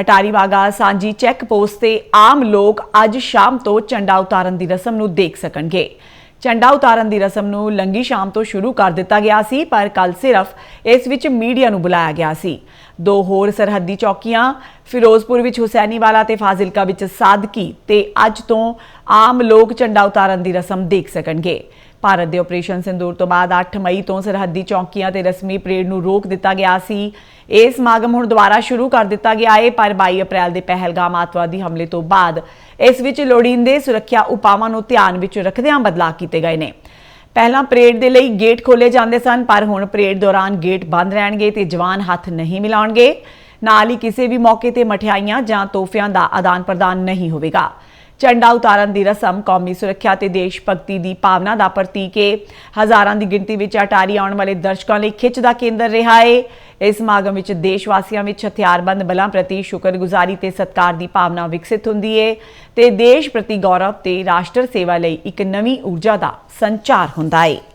ਅਟਾਰੀ ਵਾਗਾ ਸਾਂਝੀ check post ਤੇ ਆਮ ਲੋਕ ਅੱਜ ਸ਼ਾਮ ਤੋਂ ਝੰਡਾ ਉਤਾਰਨ ਦੀ ਰਸਮ ਨੂੰ ਦੇਖ ਸਕਣਗੇ। ਝੰਡਾ ਉਤਾਰਨ ਦੀ ਰਸਮ ਨੂੰ ਲੰਗੀ ਸ਼ਾਮ ਤੋਂ ਸ਼ੁਰੂ ਕਰ ਦਿੱਤਾ ਗਿਆ ਸੀ, ਪਰ ਕੱਲ ਸਿਰਫ ਇਸ ਵਿੱਚ ਮੀਡੀਆ ਨੂੰ ਬੁਲਾਇਆ ਗਿਆ ਸੀ। ਦੋ ਹੋਰ ਸਰਹੱਦੀ ਚੌਕੀਆਂ, ਫਿਰੋਜ਼ਪੁਰ ਵਿੱਚ ਹੁਸੈਨੀਵਾਲਾ ਤੇ ਫਾਜ਼ਿਲਕਾ ਵਿੱਚ ਸਾਦਕੀ ਤੇ ਅੱਜ ਤੋਂ ਆਮ ਲੋਕ ਝੰਡਾ ਉਤਾਰਨ ਦੀ ਰਸਮ ਦੇਖ ਸਕਣਗੇ। ਭਾਰਤ ਦੇ ਆਪਰੇਸ਼ਨ ਸਿੰਦੂਰ ਤੋਂ ਬਾਅਦ 8 ਮਈ ਤੋਂ ਸਰਹੱਦੀ ਚੌਕੀਆਂ ਤੇ ਰਸਮੀ ਪਰੇਡ ਨੂੰ ਰੋਕ ਦਿੱਤਾ ਗਿਆ ਸੀ। ਇਹ ਸਮਾਗਮ ਹੁਣ ਦੁਬਾਰਾ ਸ਼ੁਰੂ ਕਰ ਦਿੱਤਾ ਗਿਆ ਹੈ ਪਰ 22 ਅਪ੍ਰੈਲ ਦੇ ਪਹਿਲਗਾਮ ਆਤਵਾਦੀ ਹਮਲੇ ਤੋਂ ਬਾਅਦ ਇਸ ਵਿੱਚ ਲੋੜੀਂਦੇ ਸੁਰੱਖਿਆ ਉਪਾਵਾਂ ਨੂੰ ਧਿਆਨ ਵਿੱਚ ਰੱਖਦਿਆਂ ਬਦਲਾਅ ਕੀਤੇ ਗਏ ਨੇ। ਪਹਿਲਾਂ ਪਰੇਡ ਦੇ ਲਈ ਗੇਟ ਖੋਲੇ ਜਾਂਦੇ ਸਨ, ਪਰ ਹੁਣ ਪਰੇਡ ਦੌਰਾਨ ਗੇਟ ਬੰਦ ਰਹਿਣਗੇ ਤੇ ਜਵਾਨ ਹੱਥ ਨਹੀਂ ਮਿਲਾਉਣਗੇ। ਨਾਲ ਹੀ ਕਿਸੇ ਵੀ ਮੌਕੇ ਤੇ ਮਠਿਆਈਆਂ ਜਾਂ ਤੋਹਫਿਆਂ ਦਾ ਆਦਾਨ ਪ੍ਰਦਾਨ ਨਹੀਂ ਹੋਵੇਗਾ। ਝੰਡਾ ਉਤਾਰਨ ਦੀ ਰਸਮ ਕੌਮੀ ਸੁਰੱਖਿਆ ਤੇ ਦੇਸ਼ ਭਗਤੀ ਦੀ ਭਾਵਨਾ ਦਾ ਪ੍ਰਤੀਕ ਹੈ ਹਜ਼ਾਰਾਂ ਦੀ ਗਿਣਤੀ ਵਿੱਚ ਅਟਾਰੀ ਆਉਣ ਵਾਲੇ ਦਰਸ਼ਕਾਂ ਲਈ ਖਿੱਚ ਦਾ ਕੇਂਦਰ ਰਿਹਾ ਹੈ ਇਸ ਸਮਾਗਮ ਵਿੱਚ ਦੇਸ਼ ਵਾਸੀਆਂ ਵਿੱਚ ਹਥਿਆਰਬੰਦ ਬਲਾਂ ਪ੍ਰਤੀ ਸ਼ੁਕਰਗੁਜ਼ਾਰੀ ਤੇ ਸਤਿਕਾਰ ਦੀ ਭਾਵਨਾ ਵਿਕਸਿਤ ਹੁੰਦੀ ਹੈ ਤੇ ਦੇਸ਼ ਪ੍ਰਤੀ ਗੌਰਵ ਤੇ ਰਾਸ਼ਟਰ ਸੇਵਾ ਲਈ ਇੱਕ ਨਵੀਂ ਊਰਜਾ ਦਾ ਸੰਚਾਰ ਹੁੰਦਾ ਹੈ